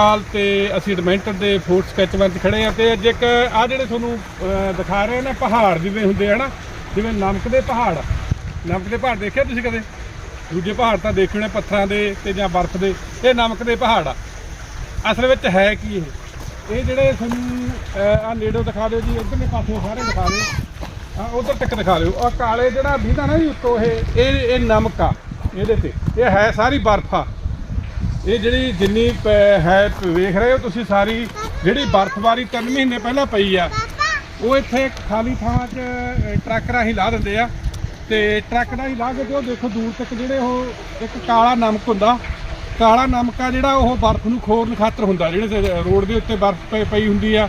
ਹਾਲ ਤੇ ਅਸੀਂ ਐਡਮੈਂਟਰ ਦੇ ਫੋਰਟ ਸਕੈਚਵਨ 'ਚ ਖੜੇ ਆ ਤੇ ਅੱਜ ਇੱਕ ਆ ਜਿਹੜੇ ਤੁਹਾਨੂੰ ਦਿਖਾ ਰਹੇ ਨੇ ਪਹਾੜ ਜਿਵੇਂ ਹੁੰਦੇ ਆ ਨਾ, ਜਿਵੇਂ ਨਮਕ ਦੇ ਪਹਾੜ। ਨਮਕ ਦੇ ਪਹਾੜ ਦੇਖਿਆ ਤੁਸੀਂ ਕਦੇ? ਦੂਜੇ ਪਹਾੜ ਤਾਂ ਦੇਖੇ ਹੋਣੇ ਪੱਥਰਾਂ ਦੇ ਤੇ ਜਾਂ ਬਰਫ਼ ਦੇ। ਇਹ ਨਮਕ ਦੇ ਪਹਾੜ ਆ। ਅਸਲ ਵਿੱਚ ਹੈ ਕੀ ਇਹ? ਇਹ ਜਿਹੜੇ ਤੁਹਾਨੂੰ ਆ ਨੇੜੋਂ ਦਿਖਾ ਦਿਓ ਜੀ, ਇੱਧਰਲੇ ਪਾਸੇ ਸਾਰੇ ਦਿਖਾ ਦਿਓ। ਆ ਉਧਰ ਤੱਕ ਦਿਖਾ ਦਿਓ। ਆ ਕਾਲੇ ਜਿਹੜਾ ਵੀਦਾ ਨਾ ਜੀ ਉੱਤੋਂ ਇਹ ਇਹ ਨਮਕ ਆ ਇਹਦੇ ਤੇ। ਇਹ ਹੈ ਸਾਰੀ ਬਰਫ਼ ਆ। ਇਹ ਜਿਹੜੀ ਜਿੰਨੀ ਪ- ਹੈ ਵੇਖ ਰਹੇ ਹੋ ਤੁਸੀਂ ਸਾਰੀ ਜਿਹੜੀ ਬਰਫ਼ਬਾਰੀ 3 ਮਹੀਨੇ ਪਹਿਲਾਂ ਪਈ ਆ ਉਹ ਇੱਥੇ ਖਾਲੀ ਥਾਵਾਂ 'ਚ ਅ, ਟਰੱਕ ਰਾਹੀਂ ਲਾ ਦਿੰਦੇ ਆ। ਤੇ ਟਰੱਕ ਰਾਹੀਂ ਲਾ ਕੇ ਤੇ ਉਹ ਦੇਖੋ ਦੂਰ ਤੱਕ ਜਿਹੜੇ ਉਹ ਇੱਕ ਕਾਲਾ ਨਮਕ ਹੁੰਦਾ ਕਾਲਾ ਨਮਕ ਆ ਜਿਹੜਾ ਉਹ ਬਰਫ਼ ਨੂੰ ਖੋਰਨ ਖਾਤਰ ਹੁੰਦਾ ਜਿਹੜੇ ਰੋਡ ਦੇ ਉੱਤੇ ਬਰਫ਼ ਪਈ- ਪਈ ਹੁੰਦੀ ਆ।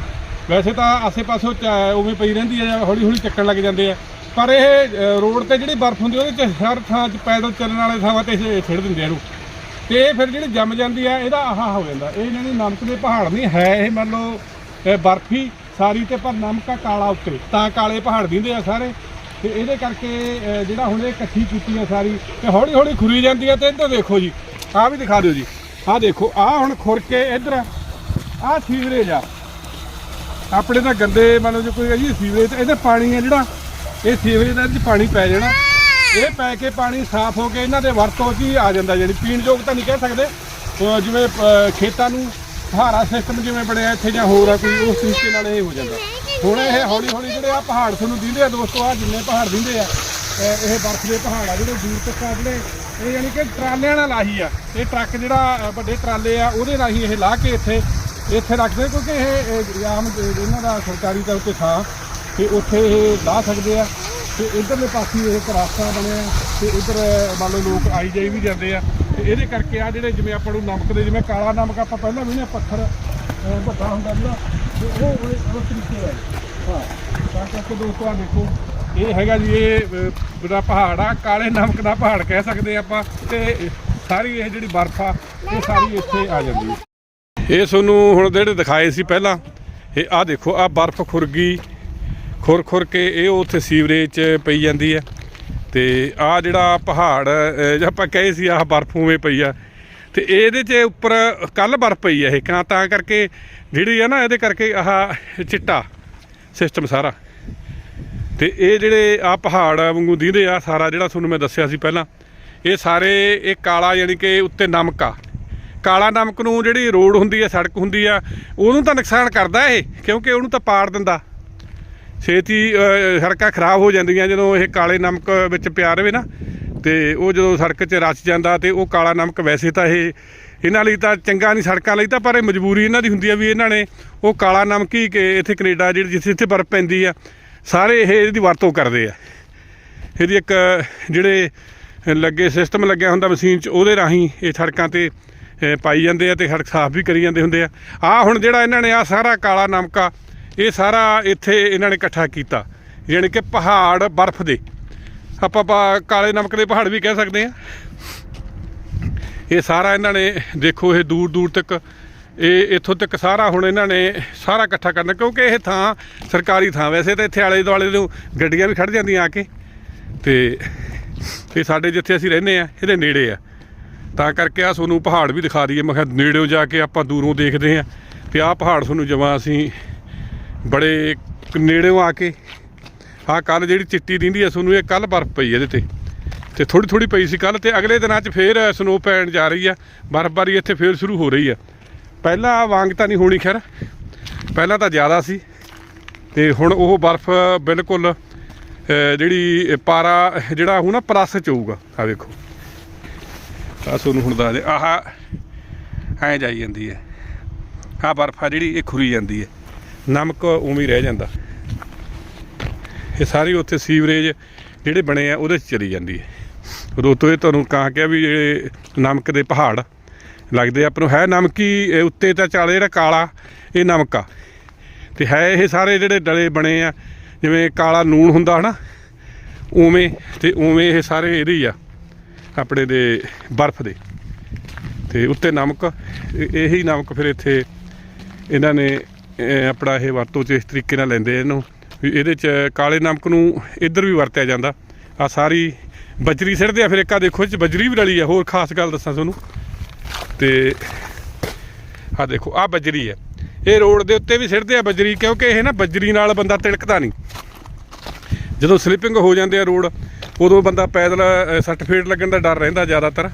ਵੈਸੇ ਤਾਂ ਆਸੇ-ਪਾਸੇ ਉਹ ਚ- ਉਵੇਂ ਪਈ ਰਹਿੰਦੀ ਆ ਜਾਂ ਹੌਲੀ-ਹੌਲੀ ਚੱਕਣ ਲੱਗ ਜਾਂਦੇ ਆ। ਪਰ ਇਹ ਅ, ਰੋਡ ਤੇ ਜਿਹੜੀ ਬਰਫ਼ ਹੁੰਦੀ ਉਹਦੇ 'ਚ ਹਰ ਥਾਂ 'ਚ ਪੈਦਲ ਚੱਲਣ ਵਾਲੇ ਥਾਵਾਂ ਤੇ ਇਹ ਛਿੜ ਦਿੰਦੇ ਆ ਇਹਨੂੰ। ਤੇ ਇਹ ਫਿਰ ਜਿਹੜੀ ਜੰਮ ਜਾਂਦੀ ਆ, ਇਹਦਾ ਆਹਾ ਹੋ ਜਾਂਦਾ। ਇਹ ਇਹਨਾਂ ਨਮਕ ਦੇ ਪਹਾੜ ਨਹੀਂ, ਹੈ ਇਹ ਮੰਨ ਲਓ, ਇਹ ਬਰਫੀ, ਸਾਰੀ ਤੇ ਪਰ ਨਮਕ ਆ ਕਾਲਾ ਉੱਤੇ ਤਾਂ ਕਾਲੇ ਪਹਾੜ ਦਿੰਦੇ ਆ ਸਾਰੇ। ਤੇ ਇਹਦੇ ਕਰਕੇ ਜਿਹੜਾ ਹੁਣ ਇਹ ਇਕੱਠੀ ਕੀਤੀ ਆ ਸਾਰੀ, ਤੇ ਹੌਲੀ ਹੌਲੀ ਖੁਰੀ ਜਾਂਦੀ ਆ, ਤੇ ਇੱਧਰ ਦੇਖੋ ਜੀ, ਆਹ ਵੀ ਦਿਖਾ ਦਿਓ ਜੀ। ਆਹ ਦੇਖੋ, ਆਹ ਹੁਣ ਖੁਰ ਕੇ ਇੱਧਰ ਆਹ ਸੀਵਰੇਜ ਆ। ਆਪਣੇ ਤਾਂ ਗੰਦੇ, ਮੰਨ ਲਓ ਜੇ ਕੋਈ ਜੀ ਸੀਵਰੇਜ, ਤੇ ਇਹਦੇ ਪਾਣੀ ਆ ਜਿਹੜਾ, ਇਹ ਸੀਵਰੇਜ ਦਾ ਇਹਦੇ 'ਚ ਪਾਣੀ ਪੈ ਜਾਣਾ। ਇਹ ਪੈ ਕੇ ਪਾਣੀ ਸਾਫ਼ ਹੋ ਕੇ ਇਹਨਾਂ ਦੇ ਵਰਤੋਂ 'ਚ ਹੀ ਆ ਜਾਂਦਾ ਜਿਹੜੀ ਪੀਣ ਯੋਗ ਤਾਂ ਨਹੀਂ ਕਹਿ ਸਕਦੇ। ਉਹ ਜਿਵੇਂ ਅਹ, ਖੇਤਾਂ ਨੂੰ ਸਹਾਰਾ ਸਿਸਟਮ ਜਿਵੇਂ ਬਣਿਆ ਇੱਥੇ ਜਾਂ ਹੋਰ ਆ ਕੋਈ ਉਸ ਤਰੀਕੇ ਨਾਲ ਇਹ ਹੋ ਜਾਂਦਾ। ਹੁਣ ਇਹ ਹੌਲੀ ਹੌਲੀ ਜਿਹੜੇ ਆ ਪਹਾੜ ਤੁਹਾਨੂੰ ਦਿੰਦੇ ਆ ਦੋਸਤੋ ਆ ਜਿੰਨੇ ਪਹਾੜ ਦਿੰਦੇ ਆ ਅਹ, ਇਹ ਬਰਫ਼ ਦੇ ਪਹਾੜ ਆ ਜਿਹੜੇ ਦੂਰ ਤੱਕ ਆ ਜਿਹੜੇ ਇਹ ਯਾਨੀ ਕਿ ਟਰਾਲਿਆਂ ਨਾਲ ਲਾਹੀ ਆ। ਇਹ ਟਰੱਕ ਜਿਹੜਾ ਅਹ, ਵੱਡੇ ਟਰਾਲੇ ਆ ਉਹਦੇ ਰਾਹੀਂ ਇਹ ਲਾਹ ਕੇ ਇੱਥੇ ਇੱਥੇ ਰੱਖਦੇ ਕਿਉਂਕਿ ਇਹ ਇਹ ਆਮ ਇਹਨਾਂ ਦਾ ਸਰਕਾਰੀ ਤੌਰ ਤੇ ਥਾਂ ਤੇ ਉੱਥੇ ਇਹ ਲਾਹ ਸਕਦੇ ਆ। ਤੇ ਇਧਰਲੇ ਪਾਸੇ ਇਹ ਇੱਕ ਰਸਤਾ ਬਣਿਆ ਤੇ ਇਧਰ ਮੰਨ ਲਓ ਲੋਕ ਆਈ ਜਾਈ ਵੀ ਜਾਂਦੇ ਆ। ਤੇ ਇਹਦੇ ਕਰਕੇ ਆ ਜਿਹੜੇ ਜਿਵੇਂ ਆਪਾਂ ਨੂੰ ਨਮਕ ਦੇ ਜਿਵੇਂ ਕਾਲਾ ਨਮਕ ਆਪਾਂ ਪਹਿਲਾਂ ਵੀ ਨੇ ਪੱਥਰ ਅਹ, ਵੱਡਾ ਹੁੰਦਾ ਜਿਹੜਾ ਤੇ ਉਹ ਉਹ- ਤਰੀਕੇ ਦਾ ਹਾਂ ਤਾਂ ਕਰਕੇ ਦੋਸਤੋ ਆ ਦੇਖੋ ਇਹ ਹੈਗਾ ਜੀ ਇਹ ਅਹ, ਜਿਹੜਾ ਪਹਾੜ ਆ ਕਾਲੇ ਨਮਕ ਦਾ ਪਹਾੜ ਕਹਿ ਸਕਦੇ ਆਪਾਂ ਤੇ ਸਾਰੀ ਇਹ ਜਿਹੜੀ ਬਰਫ਼ ਆ ਇਹ ਸਾਰੀ ਇੱਥੇ ਆ ਜਾਂਦੀ ਹੈ। ਇਹ ਤੁਹਾਨੂੰ ਹੁਣ ਜਿਹੜੇ ਦਿਖਾਏ ਸੀ ਪਹਿਲਾਂ ਇਹ ਆ ਦੇਖੋ ਆ ਬਰਫ਼ ਖੁਰਗੀ ਖੁਰ ਖੁਰ ਕੇ ਇਹ ਉੱਥੇ ਸੀਵਰੇਜ 'ਚ ਪਈ ਜਾਂਦੀ ਹੈ। ਤੇ ਆ ਜਿਹੜਾ ਪਹਾੜ ਆਪਾਂ ਕਹੇ ਸੀ ਆਹ ਬਰਫ਼ ਉਵੇਂ ਪਈ ਆ। ਤੇ ਇਹਦੇ 'ਚ ਉੱਪਰ ਕੱਲ ਬਰਫ਼ ਪਈ ਹੈ ਇਹ ਕਾਂ ਤਾਂ ਕਰਕੇ ਜਿਹੜੀ ਆ ਨਾ ਇਹਦੇ ਕਰਕੇ ਆਹ ਚਿੱਟਾ ਸਿਸਟਮ ਸਾਰਾ। ਤੇ ਇਹ ਜਿਹੜੇ ਆ ਪਹਾੜ ਵਾਂਗੂ ਦੀਂਦੇ ਆ, ਸਾਰਾ ਜਿਹੜਾ ਤੁਹਾਨੂੰ ਮੈਂ ਦੱਸਿਆ ਸੀ ਪਹਿਲਾਂ, ਇਹ ਸਾਰੇ ਇਹ ਕਾਲਾ ਯਾਨੀ ਕਿ ਉੱਤੇ ਨਮਕ ਆ। ਕਾਲਾ ਨਮਕ ਨੂੰ ਜਿਹੜੀ ਰੋਡ ਹੁੰਦੀ ਆ, ਸੜਕ ਹੁੰਦੀ ਆ, ਉਹਨੂੰ ਤਾਂ ਨੁਕਸਾਨ ਕਰਦਾ ਇਹ, ਕਿਉਂਕਿ ਉਹਨੂੰ ਤਾਂ ਪਾੜ ਦਿੰਦਾ। ਛੇਤੀ ਸੜਕਾਂ ਖਰਾਬ ਹੋ ਜਾਂਦੀਆਂ ਜਦੋਂ ਇਹ ਕਾਲੇ ਨਮਕ ਵਿੱਚ ਪਿਆ ਰਵੇ ਨਾ, ਤੇ ਉਹ ਜਦੋਂ ਸੜਕ 'ਚ ਰਚ ਜਾਂਦਾ ਤੇ ਉਹ ਕਾਲਾ ਨਮਕ ਵੈਸੇ ਤਾਂ ਇਹ, ਇਹਨਾਂ ਲਈ ਤਾਂ ਚੰਗਾ ਨਹੀਂ, ਸੜਕਾਂ ਲਈ ਤਾਂ ਪਰ ਇਹ ਮਜਬੂਰੀ ਇਹਨਾਂ ਦੀ ਹੁੰਦੀ ਆ ਵੀ ਇਹਨਾਂ ਨੇ ਉਹ ਕਾਲਾ ਨਮਕ ਹੀ ਕਿ ਇੱਥੇ ਕੈਨੇਡਾ ਜਿਹੜੀ ਜਿੱਥੇ ਇੱਥੇ ਬਰਫ਼ ਪੈਂਦੀ ਆ, ਸਾਰੇ ਇਹ ਇਹਦੀ ਵਰਤੋਂ ਕਰਦੇ ਆ। ਇਹਦੀ ਇੱਕ, ਜਿਹੜੇ ਲੱਗੇ ਸਿਸਟਮ ਲੱਗਿਆ ਹੁੰਦਾ ਮਸ਼ੀਨ 'ਚ, ਉਹਦੇ ਰਾਹੀਂ ਇਹ ਸੜਕਾਂ ਤੇ ਪਾਈ ਜਾਂਦੇ ਆ ਤੇ ਸੜਕ ਸਾਫ਼ ਵੀ ਕਰੀ ਜਾਂਦੇ ਹੁੰਦੇ ਆ। ਆ ਹੁਣ ਜਿਹੜਾ ਇਹਨਾਂ ਨੇ ਆ ਸਾਰਾ ਕਾਲਾ ਨਮਕ ਆ ਇਹ ਸਾਰਾ ਇੱਥੇ ਇਹਨਾਂ ਨੇ ਇਕੱਠਾ ਕੀਤਾ, ਯਾਨੀ ਕਿ ਪਹਾੜ ਬਰਫ਼ ਦੇ। ਆਪਾਂ ਪਾ- ਕਾਲੇ ਨਮਕ ਦੇ ਪਹਾੜ ਵੀ ਕਹਿ ਸਕਦੇ ਆ ਇਹ ਸਾਰਾ ਇਹਨਾਂ ਨੇ, ਦੇਖੋ ਇਹ ਦੂਰ ਦੂਰ ਤੱਕ, ਇਹ ਇੱਥੋਂ ਤੱਕ ਸਾਰਾ ਹੁਣ ਇਹਨਾਂ ਨੇ ਸਾਰਾ ਇਕੱਠਾ ਕਰਨਾ, ਕਿਉਂਕਿ ਇਹ ਥਾਂ ਸਰਕਾਰੀ ਥਾਂ, ਵੈਸੇ ਤਾਂ ਇੱਥੇ ਆਲੇ ਦੁਆਲੇ ਨੂੰ ਗੱਡੀਆਂ ਵੀ ਖੜ ਜਾਂਦੀਆਂ ਆ ਕੇ। ਤੇ ਇਹ ਸਾਡੇ ਜਿੱਥੇ ਅਸੀਂ ਰਹਿੰਦੇ ਆ ਇਹਦੇ ਨੇੜੇ ਆ। ਤਾਂ ਕਰਕੇ ਆ ਤੁਹਾਨੂੰ ਪਹਾੜ ਵੀ ਦਿਖਾ ਦਈਏ, ਮੈਂ ਕਿਹਾ ਨੇੜਿਓਂ ਜਾ ਕੇ ਆਪਾਂ ਦੂਰੋਂ ਦੇਖਦੇ ਆ ਤੇ ਆਹ ਪਹਾੜ ਤੁਹਾਨੂੰ ਜਮਾਂ ਅਸੀਂ ਬੜੇ ਨੇੜਿਓਂ ਆ ਕੇ ਆਹ ਕੱਲ ਜਿਹੜੀ ਚਿੱਟੀ ਦਿੰਦੀ ਆ, ਤੁਹਾਨੂੰ ਇਹ ਕੱਲ ਬਰਫ਼ ਪਈ ਇਹਦੇ ਤੇ। ਤੇ ਥੋੜੀ ਥੋੜੀ ਪਈ ਸੀ ਕੱਲ ਤੇ ਅਗਲੇ ਦਿਨਾਂ 'ਚ ਫੇਰ ਸਨੋ ਪੈਣ ਜਾ ਰਹੀ ਆ ਬਰਫ਼ਬਾਰੀ ਇੱਥੇ ਫੇਰ ਸ਼ੁਰੂ ਹੋ ਰਹੀ ਆ। ਪਹਿਲਾਂ ਵਾਂਗ ਤਾਂ ਨਹੀਂ ਹੋਣੀ ਖੈਰ, ਪਹਿਲਾਂ ਤਾਂ ਜ਼ਿਆਦਾ ਸੀ। ਤੇ ਹੁਣ ਉਹ ਬਰਫ਼ ਬਿਲਕੁਲ ਜਿਹੜੀ ਪਾਰਾ, ਜਿਹੜਾ ਹੁਣ ਨਾ ਪਲੱਸ ਚ ਹੋਊਗਾ ਆ ਵੇਖੋ। ਆ ਤੁਹਾਨੂੰ ਹੁਣ ਦੱਸ ਦੇ ਆਹ ਐ ਜਾਈ ਜਾਂਦੀ ਹੈ। ਆਹ ਬਰਫ਼ ਆ ਜਿਹੜੀ, ਇਹ ਖੁਰੀ ਜਾਂਦੀ ਹੈ। ਨਮਕ ਉਵੇਂ ਹੀ ਰਹਿ ਜਾਂਦਾ। ਇਹ ਸਾਰੀ ਉੱਥੇ ਸੀਵਰੇਜ ਜਿਹੜੇ ਬਣੇ ਆ, ਉਹਦੇ 'ਚ ਚਲੀ ਜਾਂਦੀ ਹੈ। ਉਦੋਂ ਤੋਂ ਇਹ ਤੁਹਾਨੂੰ ਕਹਾ ਕਿਹਾ ਵੀ ਜਿਹੜੇ ਨਮਕ ਦੇ ਪਹਾੜ ਲੱਗਦੇ ਆਪਾਂ ਨੂੰ ਹੈ ਨਮਕੀ ਉੱਤੇ ਤਾਂ ਚੱਲ ਜਿਹੜਾ ਕਾਲਾ, ਇਹ ਨਮਕ ਆ। ਤੇ ਹੈ ਇਹ ਸਾਰੇ ਜਿਹੜੇ ਡਲੇ ਬਣੇ ਆ, ਜਿਵੇਂ ਕਾਲਾ ਨੂਣ ਹੁੰਦਾ ਹਨਾ, ਉਵੇਂ ਤੇ ਉਵੇਂ ਇਹ ਸਾਰੇ ਇਹਦੇ ਆ, ਆਪਣੇ ਦੇ ਬਰਫ਼ ਦੇ। ਤੇ ਉੱਤੇ ਨਮਕ ਇਹੀ ਨਮਕ ਫਿਰ ਇੱਥੇ ਇਹਨਾਂ ਨੇ ਆਪਣਾ ਇਹ ਵਰਤੋਂ ਚ ਇਸ ਤਰੀਕੇ ਨਾਲ ਲੈਂਦੇ ਇਹਨੂੰ। ਵੀ ਇਹਦੇ ਚ ਕਾਲੇ ਨਮਕ ਨੂੰ ਇੱਧਰ ਵੀ ਵਰਤਿਆ ਜਾਂਦਾ। ਆ ਸਾਰੀ ਬਜਰੀ ਸਿੱਟਦੇ ਆ ਫਿਰ ਇੱਕ ਆ ਦੇਖੋ ਇਹ ਬਜਰੀ ਵੀ ਰਲੀ ਆ। ਹੋਰ ਖਾਸ ਗੱਲ ਦੱਸਾਂ ਤੁਹਾਨੂੰ। ਤੇ ਆ ਦੇਖੋ ਆ ਬਜਰੀ ਹੈ ਇਹ ਰੋਡ ਦੇ ਉੱਤੇ ਵੀ ਸਿੱਟਦੇ ਆ ਬਜਰੀ ਕਿਉਂਕਿ ਇਹ ਨਾ ਬਜਰੀ ਨਾਲ ਬੰਦਾ ਤਿਲਕਦਾ ਨਹੀਂ। ਜਦੋਂ ਸਲਿੱਪਿੰਗ ਹੋ ਜਾਂਦੇ ਆ ਰੋਡ ਉਦੋਂ ਬੰਦਾ ਪੈਦਲ ਅ, ਫੇਟ ਲੱਗਣ ਦਾ ਡਰ ਰਹਿੰਦਾ ਜ਼ਿਆਦਾਤਰ।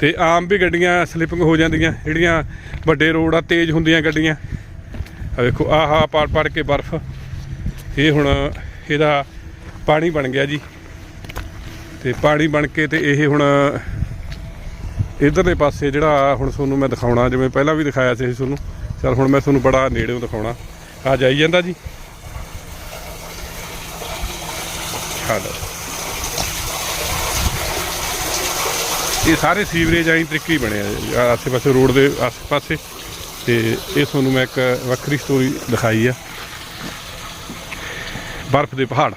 ਤੇ ਆਮ ਵੀ ਗੱਡੀਆਂ ਸਲਿੱਪਿੰਗ ਹੋ ਜਾਂਦੀਆਂ ਜਿਹੜੀਆਂ ਵੱਡੇ ਰੋਡ ਆ ਤੇਜ਼ ਹੁੰਦੀਆਂ ਗੱਡੀਆਂ। ਆ ਵੇਖੋ ਆਹ ਪੜ ਪਾੜ ਕੇ ਬਰਫ਼। ਇਹ ਹੁਣ ਇਹਦਾ ਪਾਣੀ ਬਣ ਗਿਆ ਜੀ। ਤੇ ਪਾਣੀ ਬਣ ਕੇ ਤੇ ਇਹ ਹੁਣ ਇਧਰਲੇ ਪਾਸੇ ਜਿਹੜਾ ਹੁਣ ਤੁਹਾਨੂੰ ਮੈਂ ਦਿਖਾਉਣਾ, ਜਿਵੇਂ ਪਹਿਲਾਂ ਵੀ ਦਿਖਾਇਆ ਸੀ ਤੁਹਾਨੂੰ। ਚਲ ਹੁਣ ਮੈਂ ਤੁਹਾਨੂੰ ਬੜਾ ਨੇੜਿਓਂ ਦਿਖਾਉਣਾ। ਆ ਜਾਈ ਜਾਂਦਾ ਜੀ। ਆ ਇਹ ਸਾਰੇ ਸੀਵਰੇਜ ਆਈ ਤਰੀਕੇ ਹੀ ਬਣੇ ਆ ਆਸੇ ਪਾਸੇ ਰੋਡ ਦੇ ਆਸੇ ਪਾਸੇ ਤੇ ਇਹ ਤੁਹਾਨੂੰ ਮੈਂ ਇੱਕ ਵੱਖਰੀ ਸਟੋਰੀ ਦਿਖਾਈ ਆ। ਬਰਫ਼ ਦੇ ਪਹਾੜ।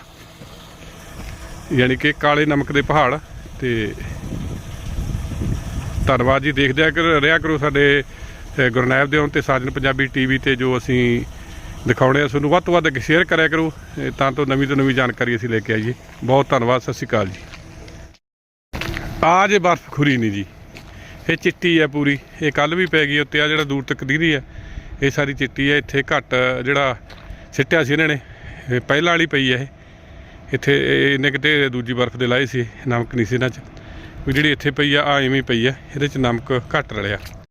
ਯਾਨੀ ਕਿ ਕਾਲੇ ਨਮਕ ਦੇ ਪਹਾੜ ਤੇ ਧੰਨਵਾਦ ਜੀ ਦੇਖਦੇ ਆ ਕਰ ਰਿਹਾ ਕਰੋ ਸਾਡੇ ਅ, ਦੇ ਹੁਣ ਤੇ ਸਾਜਨ ਪੰਜਾਬੀ ਟੀਵੀ ਤੇ ਜੋ ਅਸੀਂ ਦਿਖਾਉਣੇ ਆ ਤੁਹਾਨੂੰ ਵੱਧ ਤੋਂ ਵੱਧ ਸ਼ੇਅਰ ਕਰਿਆ ਕਰੋ ਤਾਂ ਤੋਂ ਨਵੀਂ ਤੋਂ ਨਵੀਂ ਜਾਣਕਾਰੀ ਅਸੀਂ ਲੈ ਕੇ ਆਈਏ। ਬਹੁਤ ਧੰਨਵਾਦ ਸਤਿ ਸ਼੍ਰੀ ਅਕਾਲ ਜੀ। ਆ ਜੇ ਬਰਫ਼ ਖੁਰੀ ਨਹੀਂ ਜੀ। ਇਹ ਚਿੱਟੀ ਹੈ ਪੂਰੀ। ਇਹ ਕੱਲ ਵੀ ਪੈ ਗਈ ਉੱਤੇ ਆ ਜਿਹੜਾ ਦੂਰ ਤੱਕ ਦਿਖਦੀ ਹੈ, ਇਹ ਸਾਰੀ ਚਿੱਟੀ ਹੈ। ਇੱਥੇ ਘੱਟ ਜਿਹੜਾ ਸਿੱਟਿਆ ਸੀ ਇਹਨਾਂ ਨੇ ਪਹਿਲਾਂ ਵਾਲੀ ਪਈ ਹੈ ਇਹ। ਇੱਥੇ ਇਹ ਇਹਨੇ ਕਿਤੇ ਦੂਜੀ ਬਰਫ਼ ਦੇ ਲਾਏ ਸੀ, ਨਮਕ ਨਹੀਂ ਸੀ ਇਹਨਾਂ 'ਚ। ਵੀ ਜਿਹੜੀ ਇੱਥੇ ਪਈ ਆ ਆ ਐਵੇਂ ਹੀ ਪਈ ਆ ਇਹਦੇ 'ਚ ਨਮਕ ਘੱਟ ਰਲਿਆ।